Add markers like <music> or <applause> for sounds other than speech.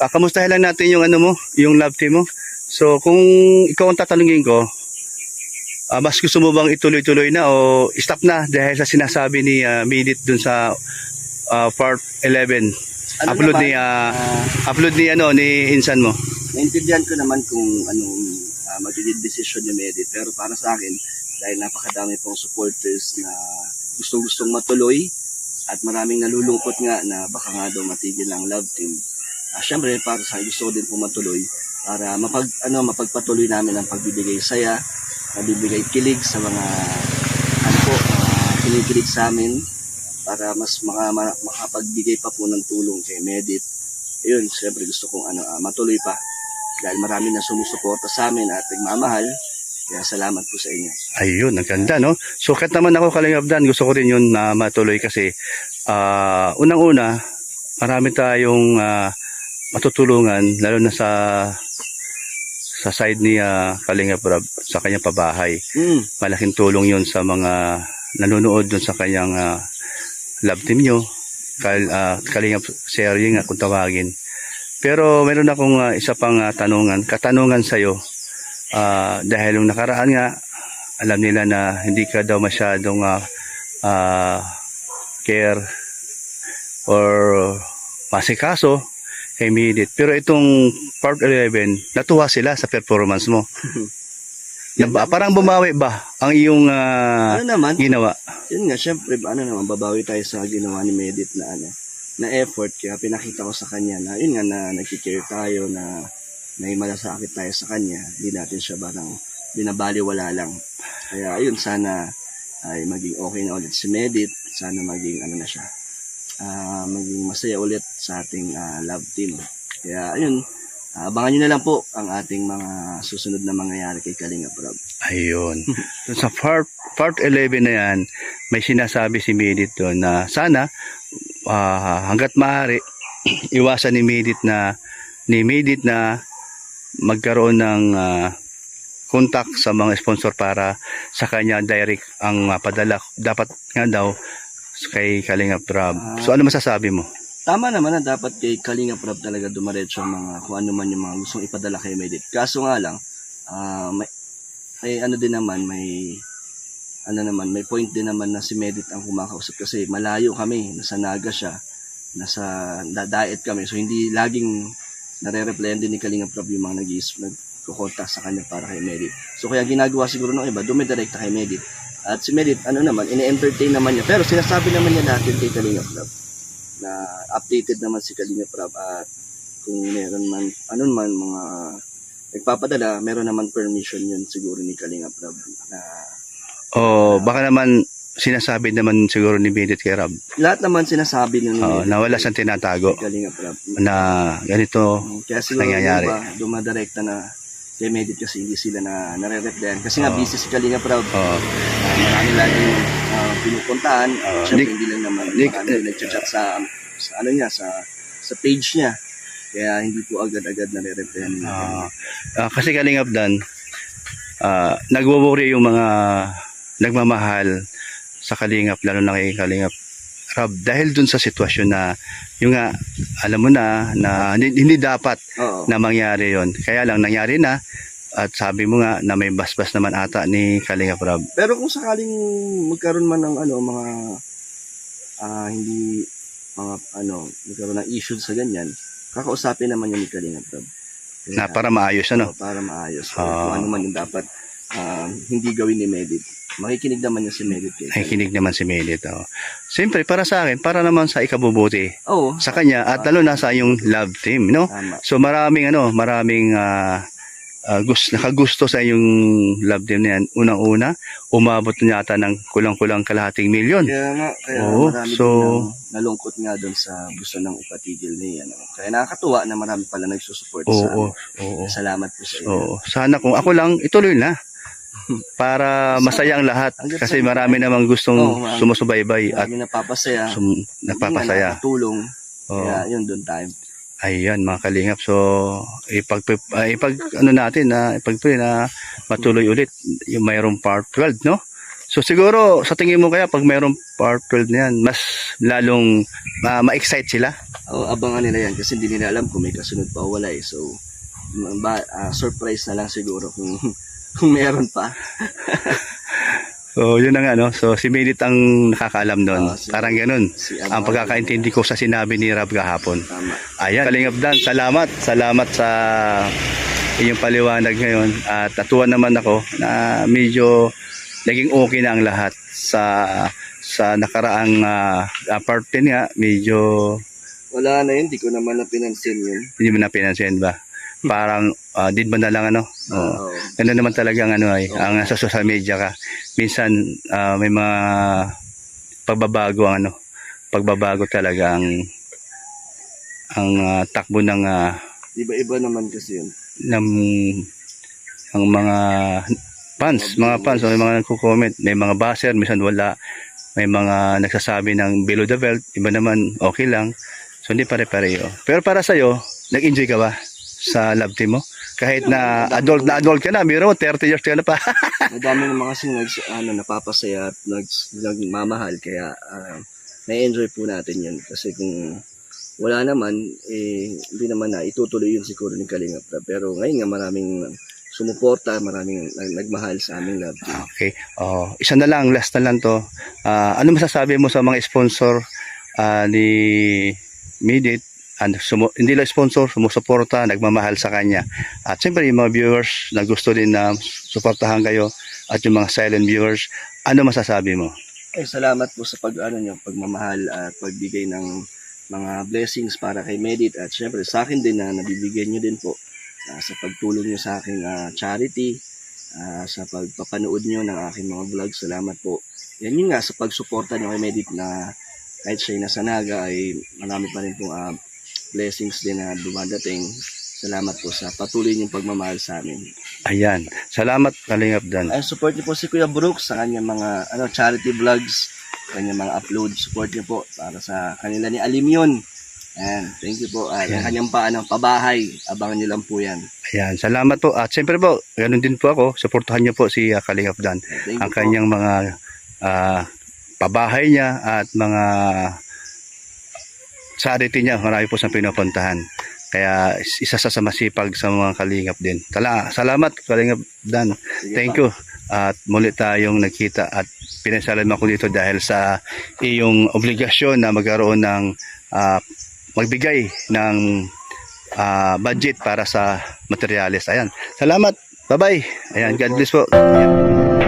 ah, kamustahin lang natin yung ano mo, yung love team mo. So, kung ikaw ang tatanungin ko, ah, mas gusto mo bang ituloy-tuloy na o stop na dahil sa sinasabi ni uh, Minit dun sa ah, part 11. Ano upload naman, ni ah, ah, upload ni ano ni insan mo. naintindihan ko naman kung anong uh, magiging decision ni Medit. Pero para sa akin, dahil napakadami pong supporters na gustong-gustong matuloy at maraming nalulungkot nga na baka nga daw matigil ang love team. Uh, Siyempre, para sa gusto din po matuloy para mapag, ano, mapagpatuloy namin ang pagbibigay saya, nabibigay kilig sa mga ano po, uh, kinikilig sa amin para mas maka, ma- makapagbigay pa po ng tulong kay Medit. Ayun, siyempre gusto kong ano, ah, matuloy pa dahil marami na sumusuporta sa amin at nagmamahal. Kaya salamat po sa inyo. Ayun, ang ganda, no? So, kahit naman ako Kalingap Dan, gusto ko rin yun na matuloy kasi ah, unang-una, marami tayong ah, matutulungan, lalo na sa sa side ni uh, Kalingap Rob, sa kanyang pabahay. Mm. Malaking tulong yun sa mga nanonood dun sa kanyang ah, love team nyo. Kal, ah, Kalingap sharing nga kung tawagin. Pero meron akong ah, isa pang ah, tanungan, katanungan sa'yo. Ah, dahil yung nakaraan nga, alam nila na hindi ka daw masyadong ah, ah, care or masikaso Midit. Pero itong part 11, natuwa sila sa performance mo. <laughs> Naba- parang bumawi ba ang iyong ah, Ano naman, ginawa? yun nga, syempre, ano naman, babawi tayo sa ginawa ni Medit na ano, na effort. Kaya pinakita ko sa kanya na, yun nga, na nagkikare tayo, na may malasakit tayo sa kanya. Hindi natin siya parang binabaliwala lang. Kaya, yun, sana ay maging okay na ulit si Medit. Sana maging, ano na siya, ah, maging masaya ulit sa ating ah, love team. Kaya, ayun, ah, abangan nyo na lang po ang ating mga susunod na mangyayari kay Kalinga Prab. Ayun. <laughs> Sa part, part 11 na yan, may sinasabi si Midit doon na sana ah, hanggat maaari <clears throat> iwasan ni Midit na ni Midit na magkaroon ng ah, contact sa mga sponsor para sa kanya direct ang mapadala. Dapat nga daw kay Kalinga Prab. So ano masasabi mo? Tama naman na dapat kay Kalinga Prab talaga dumaretso ang mga kung ano man yung mga gustong ipadala kay Medit. Kaso nga lang, ah, may, may ano din naman, may ano naman, may point din naman na si Medit ang kumakausap kasi malayo kami, nasa Naga siya, nasa dadaet kami. So hindi laging nare-replyan din ni Kalinga Prab yung mga nagkukontak sa kanya para kay Medit. So kaya ginagawa siguro ng iba, dumidirekta kay Medit. At si Medit, ano naman, ine-entertain naman niya. Pero sinasabi naman niya natin kay Kalinga Prab na updated naman si Kalinga Prab at kung meron man, ano man, mga nagpapadala, meron naman permission yun siguro ni Kalinga Prab na O baka naman sinasabi naman siguro ni Midit kay Rab lahat naman sinasabi niya ni oh, na wala siyang tinatago Kalinga Prab. na ganito Kaya siguro nangyayari. iba, dumadirekta na kay Medit kasi hindi sila na nare-replyan. Kasi nga Oo. busy si Kalinga Prab. oh, Uh, marami laging uh, pinupuntahan. Oo. Siyempre Nick- hindi lang naman Nick- marami uh, nagchat sa, sa ano niya, sa sa page niya. Kaya hindi po agad-agad nare-replyan. Ah, ah, kasi Kalingap Dan, ah, nagwo-worry yung mga nagmamahal sa Kalingap, lalo na kay Kalingap Rab. Dahil dun sa sitwasyon na, yung nga, alam mo na, na hindi, hindi dapat Oo. na mangyari yon Kaya lang, nangyari na, at sabi mo nga na may basbas naman ata ni Kalingap Rab. Pero kung sakaling magkaroon man ng ano mga ah, hindi mga ano magkaroon ng issue sa ganyan, kakausapin naman yun ni Kalinga Prab. Kaya, Na para maayos, ano? oo, para maayos. Ah. kung ano man yung dapat ah, hindi gawin ni Medit. Makikinig naman niya si Medit. kay Kalinga. Nakikinig naman si Melit. Oh. Siyempre, para sa akin, para naman sa ikabubuti Oo. sa kanya at lalo na sa yung love team, no? Tama. So maraming ano, maraming ah ah, gus nakagusto sa yung love team na yan. Unang-una, umabot na yata ng kulang-kulang kalahating milyon. Kaya nga, kaya Oo, marami so- nang nalungkot nga doon sa gusto ng ipatigil ni ano. Kaya nakakatuwa na marami pala nagsusupport Oo, sa oo, oo. Salamat po sa inyo. Oo. Sana kung ako lang, ituloy na. Para masaya ang lahat. Kasi marami namang gustong marami. sumusubaybay at napapasaya. sum, nagpapasaya. Nakatulong. Oo. Kaya yun doon tayo. Ayan mga kalingap. So ipag ah, ipag ano natin na ipag na matuloy ulit yung mayroong part 12 no. So siguro sa tingin mo kaya pag mayroong part 12 na yan, mas lalong ma- ma-excite sila. O, abangan nila yan kasi hindi nila alam kung may kasunod pa o wala eh. So, ba, ah, surprise na lang siguro kung, kung meron pa. <laughs> So yun na nga no. So si Minit ang nakakaalam doon. Ah, si- Parang ganun. Si Ang pagkakaintindi ko sa sinabi ni Rab kahapon. Tama. Ayan, Kalingap Dan, salamat. Salamat sa iyong paliwanag ngayon. At natuwa naman ako na medyo naging okay na ang lahat sa sa nakaraang uh, part 10 nga, medyo Wala na yun, di ko naman na pinansin yun. hindi mo na pinansin ba? <laughs> Parang uh, did ba na lang ano? Oo. Oo. Ganun naman talaga ang ano ay, ang sa social media ka. Minsan ah, may mga pagbabago ang ano, pagbabago talaga ang ang ah, takbo ng ah, Iba-iba naman kasi yun. ng ang mga fans, mga fans, may mga nagko-comment, may mga baser, minsan wala, may mga nagsasabi ng below the belt, iba naman okay lang. So hindi pare-pareho. Pero para sa nag-enjoy ka ba sa love team mo? Kahit na adult na adult ka na, mo 30 years ka na pa. <laughs> Madami naman kasi nag, ano, napapasaya at nag, nagmamahal. Kaya, uh, na-enjoy po natin yun. Kasi kung wala naman, eh, hindi naman na itutuloy yun siguro ni Kalingap. Pero ngayon nga maraming sumuporta, maraming nag- nagmahal sa aming love team. Okay. Oh, isa na lang, last na lang to. Ah, ano masasabi mo sa mga sponsor ah, ni Midit? And sumu- hindi lang sponsor, sumusuporta, nagmamahal sa kanya. At siyempre yung mga viewers na gusto din na suportahan kayo at yung mga silent viewers, ano masasabi mo? Eh, salamat po sa pag, ano nyo, pagmamahal at pagbigay ng mga blessings para kay Medit at syempre sa akin din na nabibigyan nyo din po ah, sa pagtulong nyo sa aking ah, charity, ah, sa pagpapanood nyo ng aking mga vlog. Salamat po. Yan yun nga sa pagsuporta nyo kay Medit na kahit siya nasa naga ay marami pa rin pong ah, blessings din na dumadating. Salamat po sa patuloy niyong pagmamahal sa amin. Ayan. Salamat, Kalingap Dan. Ay, support niyo po si Kuya Brooks sa kanyang mga ano, charity vlogs, kanyang mga upload. Support niyo po para sa kanila ni Alim yun. Ayan, thank you po. Ay, ang kanyang pa, ano, pabahay. Abangan niyo lang po yan. Ayan. Salamat po. At siyempre po, ganun din po ako. Suportahan niyo po si uh, Kalingap Dan. Thank ang po. kanyang mga ah, pabahay niya at mga charity niya. Marami po siyang pinupuntahan. Kaya isa sa sa masipag sa mga kalingap din. Tala, salamat kalingap Dan. Sige Thank pa. you. At muli tayong nagkita at pinasalan ako dito dahil sa iyong obligasyon na magkaroon ng ah, magbigay ng ah, budget para sa materials. Ayan. Salamat. Bye-bye. Ayan. God bless po. Ayan.